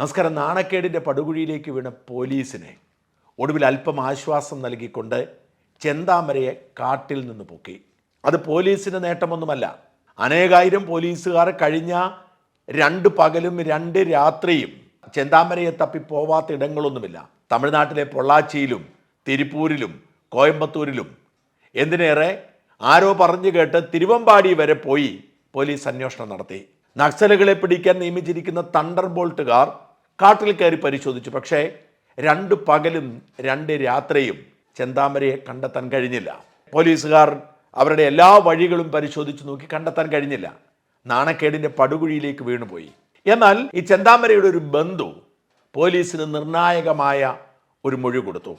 നമസ്കാരം. നാണക്കേടിന്റെ പടുകുഴിയിലേക്ക് വീണ പോലീസിനെ ഒടുവിൽ അല്പം ആശ്വാസം നൽകിക്കൊണ്ട് ചെന്താമരയെ കാട്ടിൽ നിന്ന് പൊക്കി. അത് പോലീസിന് നേട്ടമൊന്നുമല്ല. അനേകായിരം പോലീസുകാർ കഴിഞ്ഞ രണ്ട് പകലും രണ്ട് രാത്രിയും ചെന്താമരയെ തപ്പി പോവാത്ത ഇടങ്ങളൊന്നുമില്ല. തമിഴ്നാട്ടിലെ പൊള്ളാച്ചിയിലും തിരുപ്പൂരിലും കോയമ്പത്തൂരിലും എന്തിനേറെ ആരോ പറഞ്ഞു കേട്ട് തിരുവമ്പാടി വരെ പോയി പോലീസ് അന്വേഷണം നടത്തി. നക്സലുകളെ പിടിക്കാൻ നിയമിച്ചിരിക്കുന്ന തണ്ടർ ബോൾട്ടുകാർ കാട്ടിൽ കയറി പരിശോധിച്ചു. പക്ഷേ രണ്ട് പകലും രണ്ട് രാത്രിയും ചെന്താമരയെ കണ്ടെത്താൻ കഴിഞ്ഞില്ല. പോലീസുകാർ അവരുടെ എല്ലാ വഴികളും പരിശോധിച്ച് നോക്കി കണ്ടെത്താൻ കഴിഞ്ഞില്ല. നാണക്കേടിന്റെ പടുകുഴിയിലേക്ക് വീണുപോയി. എന്നാൽ ഈ ചെന്താമരയുടെ ഒരു ബന്ധു പോലീസിന് നിർണായകമായ ഒരു മൊഴി കൊടുത്തു.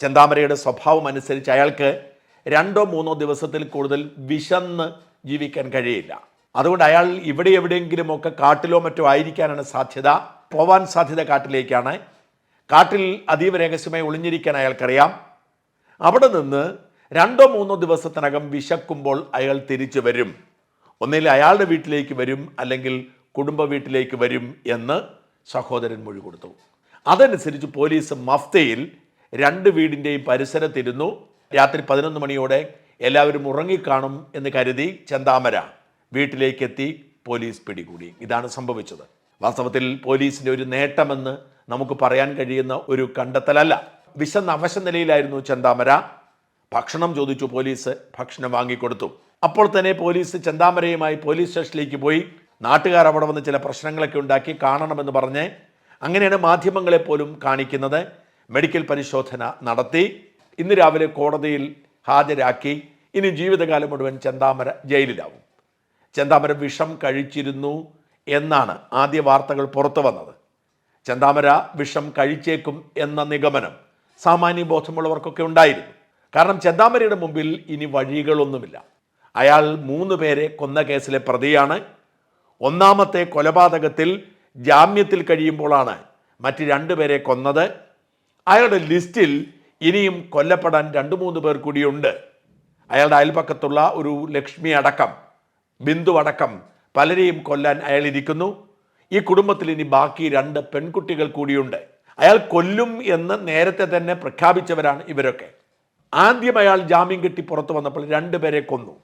ചെന്താമരയുടെ സ്വഭാവം അനുസരിച്ച് അയാൾക്ക് രണ്ടോ മൂന്നോ ദിവസത്തിൽ കൂടുതൽ വിശന്ന് ജീവിക്കാൻ കഴിയില്ല. അതുകൊണ്ട് അയാൾ ഇവിടെ എവിടെയെങ്കിലുമൊക്കെ കാട്ടിലോ മറ്റോ ആയിരിക്കാനാണ് സാധ്യത. പോവാൻ സാധ്യത കാട്ടിലേക്കാണ്. കാട്ടിൽ അതീവ രഹസ്യമായി ഒളിഞ്ഞിരിക്കാൻ അയാൾക്കറിയാം. അവിടെ നിന്ന് രണ്ടോ മൂന്നോ ദിവസത്തിനകം വിശക്കുമ്പോൾ അയാൾ തിരിച്ചു വരും. ഒന്നിൽ അയാളുടെ വീട്ടിലേക്ക് വരും അല്ലെങ്കിൽ കുടുംബ വീട്ടിലേക്ക് വരും എന്ന് സഹോദരൻ മൊഴി കൊടുത്തു. അതനുസരിച്ച് പോലീസ് മഫ്തയിൽ രണ്ട് വീടിന്റെയും പരിസരത്തിരുന്നു. രാത്രി പതിനൊന്ന് മണിയോടെ എല്ലാവരും ഉറങ്ങിക്കാണും എന്ന് കരുതി ചെന്താമര വീട്ടിലേക്കെത്തി പോലീസ് പിടികൂടി. ഇതാണ് സംഭവിച്ചത്. വാസ്തവത്തിൽ പോലീസിന്റെ ഒരു നേട്ടമെന്ന് നമുക്ക് പറയാൻ കഴിയുന്ന ഒരു കണ്ടെത്തലല്ല. വിശന്ന അവശ നിലയിലായിരുന്നു ചന്താമര. ഭക്ഷണം ചോദിച്ചു പോലീസ് ഭക്ഷണം വാങ്ങിക്കൊടുത്തു. അപ്പോൾ തന്നെ പോലീസ് ചന്താമരയുമായി പോലീസ് സ്റ്റേഷനിലേക്ക് പോയി. നാട്ടുകാർ അവിടെ വന്ന് ചില പ്രശ്നങ്ങളൊക്കെ ഉണ്ടാക്കി കാണണമെന്ന് പറഞ്ഞ് അങ്ങനെയാണ് മാധ്യമങ്ങളെ പോലും കാണിക്കുന്നത്. മെഡിക്കൽ പരിശോധന നടത്തി. ഇന്ന് രാവിലെ കോടതിയിൽ ഹാജരാക്കി. ഇനി ജീവിതകാലം മുഴുവൻ ചന്താമര ജയിലിലാവും. ചന്താമര വിഷം കഴിച്ചിരുന്നു. എന്നാണ് ആദ്യ വാർത്തകൾ പുറത്തു വന്നത്. ചന്താമര വിഷം കഴിച്ചേക്കും എന്ന നിഗമനം സാമാന്യ ബോധമുള്ളവർക്കൊക്കെ ഉണ്ടായിരുന്നു. കാരണം ചെന്താമരയുടെ മുമ്പിൽ ഇനി വഴികളൊന്നുമില്ല. അയാൾ മൂന്ന് പേരെ കൊന്ന കേസിലെ പ്രതിയാണ്. ഒന്നാമത്തെ കൊലപാതകത്തിൽ ജാമ്യത്തിൽ കഴിയുമ്പോഴാണ് മറ്റ് രണ്ടുപേരെ കൊന്നത്. അയാളുടെ ലിസ്റ്റിൽ ഇനിയും കൊല്ലപ്പെടാൻ രണ്ട് മൂന്ന് പേർ കൂടിയുണ്ട്. അയാളുടെ അയൽപക്കത്തുള്ള ഒരു ലക്ഷ്മി അടക്കം ബിന്ദു അടക്കം പലരെയും കൊല്ലാൻ അയാൾ ഇരിക്കുന്നു ഈ കുടുംബത്തിൽ ഇനി ബാക്കി രണ്ട് പെൺകുട്ടികൾ കൂടിയുണ്ട്. അയാൾ കൊല്ലും എന്ന് നേരത്തെ തന്നെ പ്രഖ്യാപിച്ചവരാണ് ഇവരൊക്കെ. ആദ്യം അയാൾ ജാമ്യം കിട്ടി പുറത്തു വന്നപ്പോൾ രണ്ടുപേരെ കൊന്നു.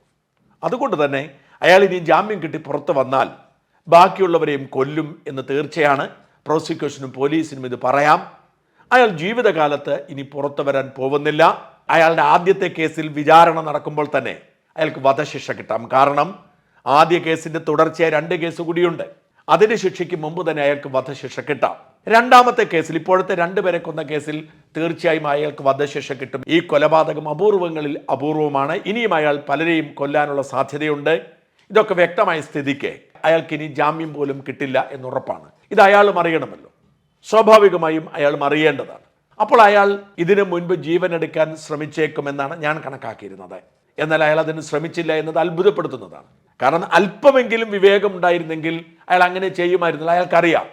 അതുകൊണ്ട് തന്നെ അയാൾ ഇനി ജാമ്യം കിട്ടി പുറത്തു വന്നാൽ ബാക്കിയുള്ളവരെയും കൊല്ലും എന്ന് തീർച്ചയാണ്. പ്രോസിക്യൂഷനും പോലീസിനും ഇത് പറയാം. അയാൾ ജീവിതകാലത്ത് ഇനി പുറത്തു വരാൻ പോകുന്നില്ല. അയാളുടെ ആദ്യത്തെ കേസിൽ വിചാരണ നടക്കുമ്പോൾ തന്നെ അയാൾക്ക് വധശിക്ഷ കിട്ടാം. കാരണം ആദ്യ കേസിന്റെ തുടർച്ചയായ രണ്ട് കേസ് കൂടിയുണ്ട്. അതിന്റെ ശിക്ഷയ്ക്ക് മുമ്പ് തന്നെ അയാൾക്ക് വധശിക്ഷ കിട്ടാം. രണ്ടാമത്തെ കേസിൽ ഇപ്പോഴത്തെ രണ്ടുപേരെ കൊന്ന കേസിൽ തീർച്ചയായും അയാൾക്ക് വധശിക്ഷ കിട്ടും. ഈ കൊലപാതകം അപൂർവങ്ങളിൽ അപൂർവമാണ്. ഇനിയും അയാൾ പലരെയും കൊല്ലാനുള്ള സാധ്യതയുണ്ട്. ഇതൊക്കെ വ്യക്തമായ സ്ഥിതിക്ക് അയാൾക്ക് ഇനി ജാമ്യം പോലും കിട്ടില്ല എന്നുറപ്പാണ്. ഇത് അയാളും അറിയണമല്ലോ. സ്വാഭാവികമായും അയാളും അറിയേണ്ടതാണ്. അപ്പോൾ അയാൾ ഇതിനു മുൻപ് ജീവൻ എടുക്കാൻ ശ്രമിച്ചേക്കുമെന്നാണ് ഞാൻ കണക്കാക്കിയിരുന്നത്. എന്നാൽ അയാൾ അതിന് ശ്രമിച്ചില്ല എന്നത് അത്ഭുതപ്പെടുത്തുന്നതാണ്. കാരണം അല്പമെങ്കിലും വിവേകം ഉണ്ടായിരുന്നെങ്കിൽ അയാൾ അങ്ങനെ ചെയ്യുമായിരുന്നില്ല. അയാൾക്കറിയാം.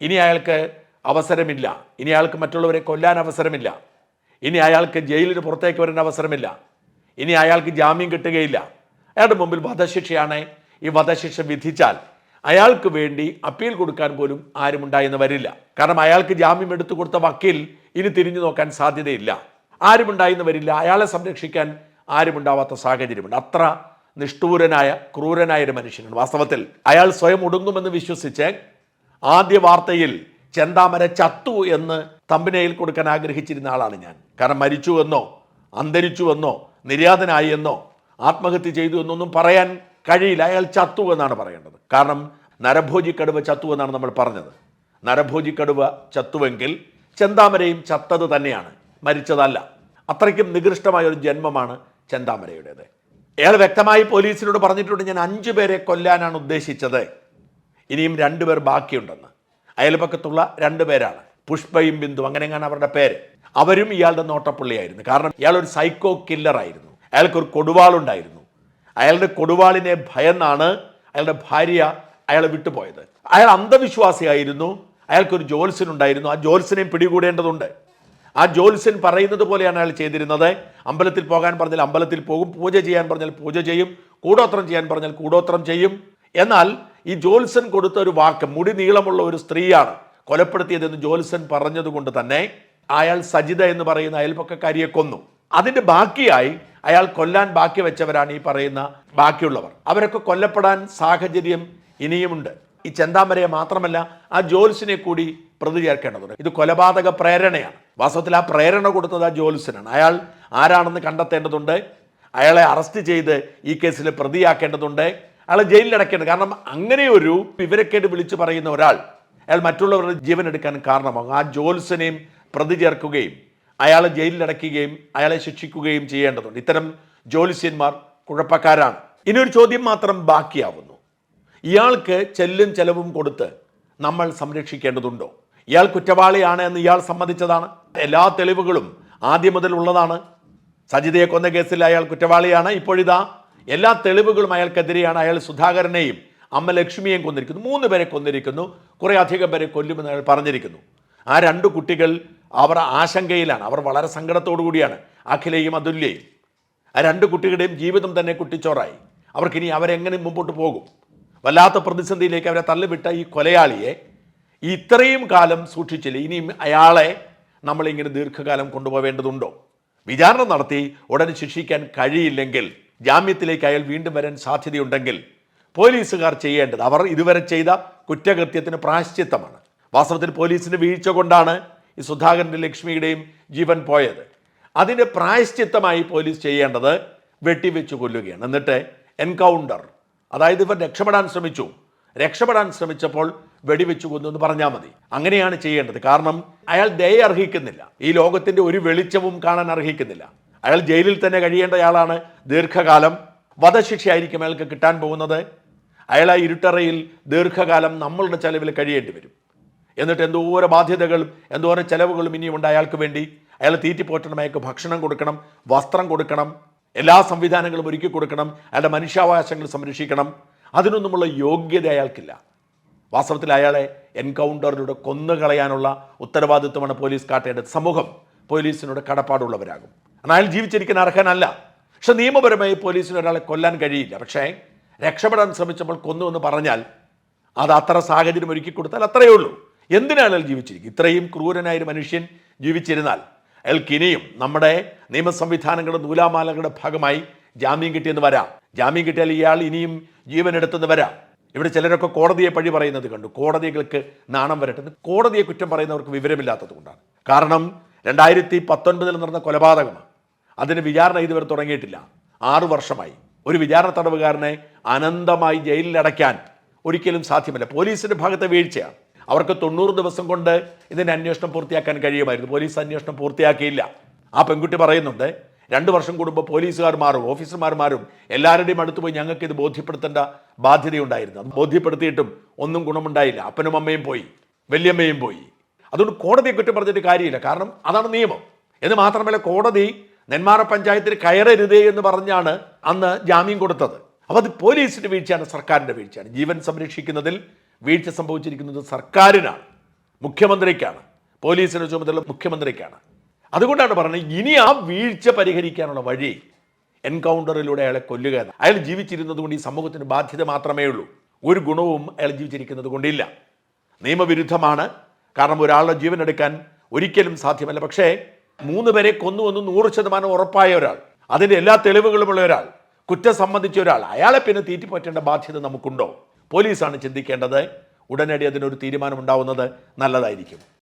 ഇനി അയാൾക്ക് അവസരമില്ല. ഇനി അയാൾക്ക് മറ്റുള്ളവരെ കൊല്ലാൻ അവസരമില്ല. ഇനി അയാൾക്ക് ജയിലിന് പുറത്തേക്ക് വരാൻ അവസരമില്ല. ഇനി അയാൾക്ക് ജാമ്യം കിട്ടുകയില്ല. അയാളുടെ മുമ്പിൽ വധശിക്ഷയാണ് ഈ വധശിക്ഷ വിധിച്ചാൽ അയാൾക്ക് വേണ്ടി അപ്പീൽ കൊടുക്കാൻ പോലും ആരും ഉണ്ടായെന്ന് വരില്ല. കാരണം അയാൾക്ക് ജാമ്യം എടുത്തു കൊടുത്ത വക്കീൽ ഇനി തിരിഞ്ഞു നോക്കാൻ സാധ്യതയില്ല. ആരും ഉണ്ടായെന്ന് വരില്ല. അയാളെ സംരക്ഷിക്കാൻ ആരുമുണ്ടാവാത്ത സാഹചര്യമുണ്ട്. അത്ര നിഷ്ഠൂരനായ ക്രൂരനായ ഒരു മനുഷ്യനാണ്. വാസ്തവത്തിൽ അയാൾ സ്വയം ഒടുങ്ങുമെന്ന് വിശ്വസിച്ച് ആദ്യ വാർത്തയിൽ ചെന്താമര ചത്തു എന്ന് തമ്പിനയിൽ കൊടുക്കാൻ ആഗ്രഹിച്ചിരുന്ന ആളാണ് ഞാൻ. കാരണം മരിച്ചു എന്നോ അന്തരിച്ചു എന്നോ നിര്യാതനായി എന്നോ ആത്മഹത്യ ചെയ്തു എന്നൊന്നും പറയാൻ കഴിയില്ല. അയാൾ ചത്തു എന്നാണ് പറയേണ്ടത്. കാരണം നരഭോജി കടുവ ചത്തു എന്നാണ് നമ്മൾ പറഞ്ഞത്. നരഭോജി കടുവ ചത്തുവെങ്കിൽ ചെന്താമരയും ചത്തത് തന്നെയാണ്. മരിച്ചതല്ല. അത്രയ്ക്കും നികൃഷ്ടമായ ഒരു ജന്മമാണ് ചെന്താമരയുടേത്. അയാൾ വ്യക്തമായി പോലീസിനോട് പറഞ്ഞിട്ടുണ്ട് ഞാൻ അഞ്ചു പേരെ കൊല്ലാനാണ് ഉദ്ദേശിച്ചത്. ഇനിയും രണ്ടുപേർ ബാക്കിയുണ്ടെന്ന്. അയൽപക്കത്തുള്ള രണ്ടുപേരാണ് പുഷ്പയും ബിന്ദു അങ്ങനെയാണ് അവരുടെ പേര്? അവരും ഇയാളുടെ നോട്ടപ്പുള്ളിയായിരുന്നു. കാരണം ഇയാൾ ഒരു സൈക്കോ കില്ലറായിരുന്നു അയാൾക്കൊരു കൊടുവാളുണ്ടായിരുന്നു. അയാളുടെ കൊടുവാളിനെ ഭയന്നാണ് അയാളുടെ ഭാര്യ അയാളെ വിട്ടുപോയത്. അയാൾ അന്ധവിശ്വാസിയായിരുന്നു. അയാൾക്കൊരു ജോത്സ്യനുണ്ടായിരുന്നു. ആ ജോത്സ്യനെയും പിടികൂടേണ്ടതുണ്ട്. ആ ജ്യോത്സ്യൻ പറയുന്നത് പോലെയാണ് അയാൾ ചെയ്തിരുന്നത്. അമ്പലത്തിൽ പോകാൻ പറഞ്ഞാൽ അമ്പലത്തിൽ പോകും പൂജ ചെയ്യാൻ പറഞ്ഞാൽ പൂജ ചെയ്യും കൂടോത്രം ചെയ്യാൻ പറഞ്ഞാൽ കൂടോത്രം ചെയ്യും. എന്നാൽ ഈ ജ്യോത്സ്യൻ കൊടുത്ത ഒരു വാക്ക് മുടി നീളമുള്ള ഒരു സ്ത്രീയാണ് കൊലപ്പെടുത്തിയതെന്ന് ജ്യോത്സ്യൻ പറഞ്ഞതുകൊണ്ട് തന്നെ അയാൾ സജിത എന്ന് പറയുന്ന അയൽപക്കക്കാരിയെ കൊന്നു. അതിന്റെ ബാക്കിയായി അയാൾ കൊല്ലാൻ ബാക്കി വെച്ചവരാണ് ഈ പറയുന്ന ബാക്കിയുള്ളവർ. അവരൊക്കെ കൊല്ലപ്പെടാൻ സാഹചര്യം ഇനിയുമുണ്ട്. ഈ ചെന്താമരയെ മാത്രമല്ല ആ ജോൽസിനെ കൂടി പ്രതി ചേർക്കേണ്ടതുണ്ട് ഇത് കൊലപാതക പ്രേരണയാണ്. വാസ്തവത്തിൽ ആ പ്രേരണ കൊടുത്തത് ആ ജോൽസിനാണ് അയാൾ ആരാണെന്ന് കണ്ടെത്തേണ്ടതുണ്ട്. അയാളെ അറസ്റ്റ് ചെയ്ത് ഈ കേസിൽ പ്രതിയാക്കേണ്ടതുണ്ട്. അയാളെ ജയിലിൽ അടയ്ക്കേണ്ടത്. കാരണം അങ്ങനെ ഒരു വിവരക്കേട് വിളിച്ചു പറയുന്ന ഒരാൾ അയാൾ മറ്റുള്ളവരുടെ ജീവൻ എടുക്കാൻ കാരണമാകും. ആ ജോൽസനെയും പ്രതി ചേർക്കുകയും അയാളെ ജയിലിൽ അടയ്ക്കുകയും അയാളെ ശിക്ഷിക്കുകയും ചെയ്യേണ്ടതുണ്ട്. ഇത്തരം ജോലിസ്യന്മാർ കുഴപ്പക്കാരാണ്. ഇനി ഒരു ചോദ്യം മാത്രം ബാക്കിയാവുന്നു. ഇയാൾക്ക് ചെല്ലും ചെലവും കൊടുത്ത് നമ്മൾ സംരക്ഷിക്കേണ്ടതുണ്ടോ? ഇയാൾ കുറ്റവാളിയാണ് എന്ന് ഇയാൾ സമ്മതിച്ചതാണ്. എല്ലാ തെളിവുകളും ആദ്യം മുതൽ ഉള്ളതാണ്. സജിതയെ കൊന്ന കേസിൽ അയാൾ കുറ്റവാളിയാണ്. ഇപ്പോഴിതാ എല്ലാ തെളിവുകളും അയാൾക്കെതിരെയാണ്. അയാൾ സുധാകരനെയും അമ്മ ലക്ഷ്മിയെയും കൊന്നിരിക്കുന്നു. മൂന്ന് പേരെ കൊന്നിരിക്കുന്നു. കുറേ അധികം പേരെ കൊല്ലുമെന്ന് അയാൾ പറഞ്ഞിരിക്കുന്നു. ആ രണ്ട് കുട്ടികൾ അവർ ആശങ്കയിലാണ്. അവർ വളരെ സങ്കടത്തോടു കൂടിയാണ്. അഖിലയും അതുല്യയും. ആ രണ്ട് കുട്ടികളുടെയും ജീവിതം തന്നെ കുട്ടിച്ചോറായി. അവർക്കിനി അവരെങ്ങനെ മുമ്പോട്ട് പോകും? വല്ലാത്ത പ്രതിസന്ധിയിലേക്ക് അവരെ തള്ളിവിട്ട ഈ കൊലയാളിയെ ഇത്രയും കാലം സൂക്ഷിച്ചില്ല. ഇനിയും അയാളെ നമ്മളിങ്ങനെ ദീർഘകാലം കൊണ്ടുപോവേണ്ടതുണ്ടോ? വിചാരണ നടത്തി ഉടനെ ശിക്ഷിക്കാൻ കഴിയില്ലെങ്കിൽ ജാമ്യത്തിലേക്ക് അയാൾ വീണ്ടും വരാൻ സാധ്യതയുണ്ടെങ്കിൽ പോലീസുകാർ ചെയ്യേണ്ടത് അവർ ഇതുവരെ ചെയ്ത കുറ്റകൃത്യത്തിന് പ്രായശ്ചിത്തമാണ്. വാസ്തവത്തിൽ പോലീസിന്റെ വീഴ്ച കൊണ്ടാണ് ഈ സുധാകരന്റെ ലക്ഷ്മിയുടെയും ജീവൻ പോയത്. അതിന്റെ പ്രായശ്ചിത്തമായി പോലീസ് ചെയ്യേണ്ടത് വെട്ടിവെച്ച് കൊല്ലുകയാണ്. എന്നിട്ട് എൻകൗണ്ടർ അതായത് ഇവർ രക്ഷപ്പെടാൻ ശ്രമിച്ചു. രക്ഷപ്പെടാൻ ശ്രമിച്ചപ്പോൾ വെടിവെച്ചു കൊന്നു എന്ന് പറഞ്ഞാൽ മതി. അങ്ങനെയാണ് ചെയ്യേണ്ടത്. കാരണം അയാൾ ദയ അർഹിക്കുന്നില്ല. ഈ ലോകത്തിന്റെ ഒരു വെളിച്ചവും കാണാൻ അർഹിക്കുന്നില്ല. അയാൾ ജയിലിൽ തന്നെ കഴിയേണ്ടയാളാണ് ദീർഘകാലം. വധശിക്ഷയായിരിക്കും അയാൾക്ക് കിട്ടാൻ പോകുന്നത്. അയാൾ ആ ഇരുട്ടറയിൽ ദീർഘകാലം നമ്മളുടെ ചെലവിൽ കഴിയേണ്ടി വരും. എന്നിട്ട് എന്തോരോ ബാധ്യതകളും എന്തോരോ ചെലവുകളും ഇനിയുമുണ്ട് അയാൾക്ക് വേണ്ടി. അയാൾ തീറ്റിപ്പോറ്റണം അയാൾക്ക് ഭക്ഷണം കൊടുക്കണം വസ്ത്രം കൊടുക്കണം എല്ലാ സംവിധാനങ്ങളും ഒരുക്കി കൊടുക്കണം അയാളുടെ മനുഷ്യാവകാശങ്ങൾ സംരക്ഷിക്കണം. അതിനൊന്നുമുള്ള യോഗ്യത അയാൾക്കില്ല. വാസ്തവത്തിൽ അയാളെ എൻകൗണ്ടറിലൂടെ കൊന്നുകളയാനുള്ള ഉത്തരവാദിത്വമാണ് പോലീസ് കാട്ടേണ്ടത്. സമൂഹം പോലീസിനോട് കടപ്പാടുള്ളവരാകും. എന്നാൽ അയാൾ ജീവിച്ചിരിക്കുന്ന അർഹനല്ല. പക്ഷെ നിയമപരമായി പോലീസിന് ഒരാളെ കൊല്ലാൻ കഴിയില്ല. പക്ഷേ രക്ഷപ്പെടാൻ ശ്രമിച്ചപ്പോൾ കൊന്നു എന്ന് പറഞ്ഞാൽ അത് അത്ര സാഹചര്യം ഒരുക്കി കൊടുത്താൽ അത്രയേ ഉള്ളൂ. എന്തിനാണ് അയാൾ ജീവിച്ചിരിക്കും? ഇത്രയും ക്രൂരനായ ഒരു മനുഷ്യൻ ജീവിച്ചിരുന്നാൽ അയാൾക്ക് ഇനിയും നമ്മുടെ നിയമ സംവിധാനങ്ങളുടെ നൂലാമാലകളുടെ ഭാഗമായി ജാമ്യം കിട്ടിയെന്ന് വരാം. ജാമ്യം കിട്ടിയാൽ ഇയാൾ ഇനിയും ജീവനെടുത്തെന്ന് വരാം. ഇവിടെ ചിലരൊക്കെ കോടതിയെ പഴി പറയുന്നത് കണ്ടു. കോടതികൾക്ക് നാണം വരട്ടെന്ന്. കോടതിയെ കുറ്റം പറയുന്നവർക്ക് വിവരമില്ലാത്തത് കൊണ്ടാണ്. കാരണം രണ്ടായിരത്തി പത്തൊൻപതിൽ നടന്ന കൊലപാതകമാണ്. അതിന് വിചാരണ ഇതുവരെ തുടങ്ങിയിട്ടില്ല. ആറു വർഷമായി. ഒരു വിചാരണ തടവുകാരനെ അനന്തമായി ജയിലിലടയ്ക്കാൻ ഒരിക്കലും സാധ്യമല്ല. പോലീസിന്റെ ഭാഗത്തെ വീഴ്ചയാണ്. അവർക്ക് തൊണ്ണൂറ് ദിവസം കൊണ്ട് ഇതിന്റെ അന്വേഷണം പൂർത്തിയാക്കാൻ കഴിയുമായിരുന്നു. പോലീസ് അന്വേഷണം പൂർത്തിയാക്കിയില്ല. ആ പെൺകുട്ടി പറയുന്നുണ്ട് രണ്ട് വർഷം കൂടുമ്പോൾ പോലീസുകാർ മാറും ഓഫീസർമാർ മാറും. എല്ലാവരുടെയും അടുത്ത് പോയി ഞങ്ങൾക്ക് ഇത് ബോധ്യപ്പെടുത്തേണ്ട ബാധ്യതയുണ്ടായിരുന്നു. അത് ബോധ്യപ്പെടുത്തിയിട്ടും ഒന്നും ഗുണമുണ്ടായില്ല. അപ്പനും അമ്മയും പോയി വല്യമ്മയും പോയി. അതുകൊണ്ട് കോടതിയെ കുറ്റം പറഞ്ഞിട്ട് കാര്യമില്ല. കാരണം അതാണ് നിയമം. എന്ന് മാത്രമല്ല കോടതി നെന്മാറ പഞ്ചായത്തിൽ കയറരുതേ എന്ന് പറഞ്ഞാണ് അന്ന് ജാമ്യം കൊടുത്തത്. അപ്പോൾ അത് പോലീസിന്റെ വീഴ്ചയാണ് സർക്കാരിന്റെ വീഴ്ചയാണ്. ജീവൻ സംരക്ഷിക്കുന്നതിൽ വീഴ്ച സംഭവിച്ചിരിക്കുന്നത് സർക്കാരിനാണ് മുഖ്യമന്ത്രിക്കാണ് പോലീസിന്റെ ചുമതല മുഖ്യമന്ത്രിക്കാണ്. അതുകൊണ്ടാണ് പറഞ്ഞത് ഇനി ആ വീഴ്ച പരിഹരിക്കാനുള്ള വഴി എൻകൗണ്ടറിലൂടെ അയാളെ കൊല്ലുക അയാൾ ജീവിച്ചിരുന്നത് കൊണ്ട് ഈ സമൂഹത്തിന് ബാധ്യത മാത്രമേ ഉള്ളൂ. ഒരു ഗുണവും അയാൾ ജീവിച്ചിരിക്കുന്നത് കൊണ്ടില്ല. നിയമവിരുദ്ധമാണ്. കാരണം ഒരാളുടെ ജീവൻ എടുക്കാൻ ഒരിക്കലും സാധ്യമല്ല. പക്ഷേ മൂന്ന് പേരെ കൊന്നു എന്ന് നൂറ് ശതമാനം ഉറപ്പായ ഒരാൾ അതിന്റെ എല്ലാ തെളിവുകളുമുള്ള ഒരാൾ കുറ്റം സംബന്ധിച്ച ഒരാൾ അയാളെ പിന്നെ തീറ്റിപ്പറ്റേണ്ട ബാധ്യത നമുക്കുണ്ടോ? പോലീസാണ് ചിന്തിക്കേണ്ടത്. ഉടനടി അതിനൊരു തീരുമാനമുണ്ടാവുന്നത് നല്ലതായിരിക്കും.